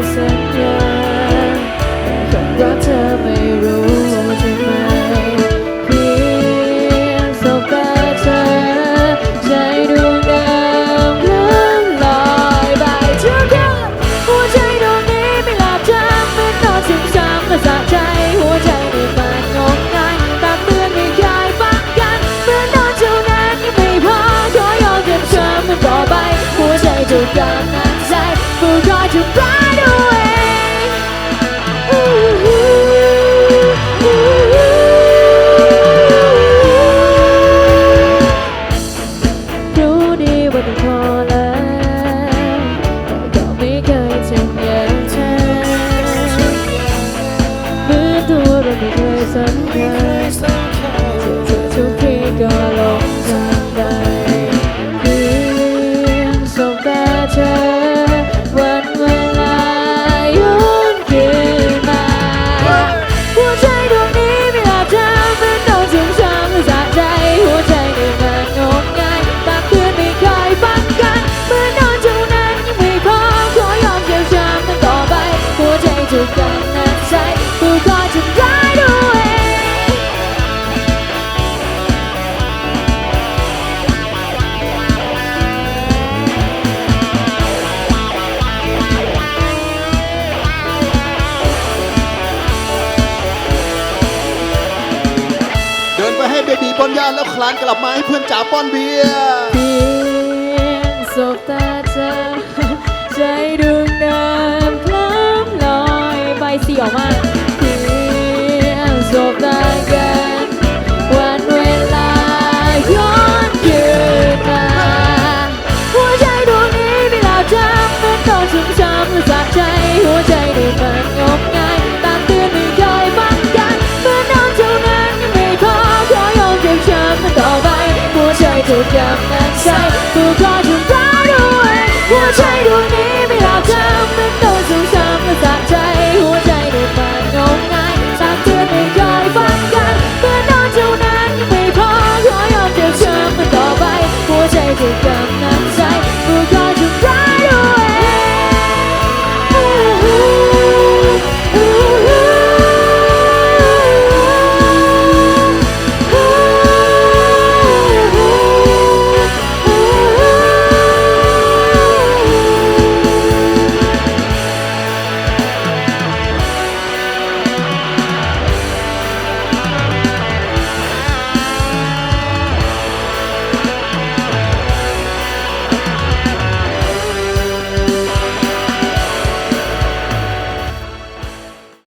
disappear ลานกลับมาให้เพื่อนจ๋าป้อนเบียร์เพียงสบตาเธอใจดวงเดิมคล้ำลอยใบสีออกมาเพียงสบตา หัวใจถูกยำนั้นใช่ถู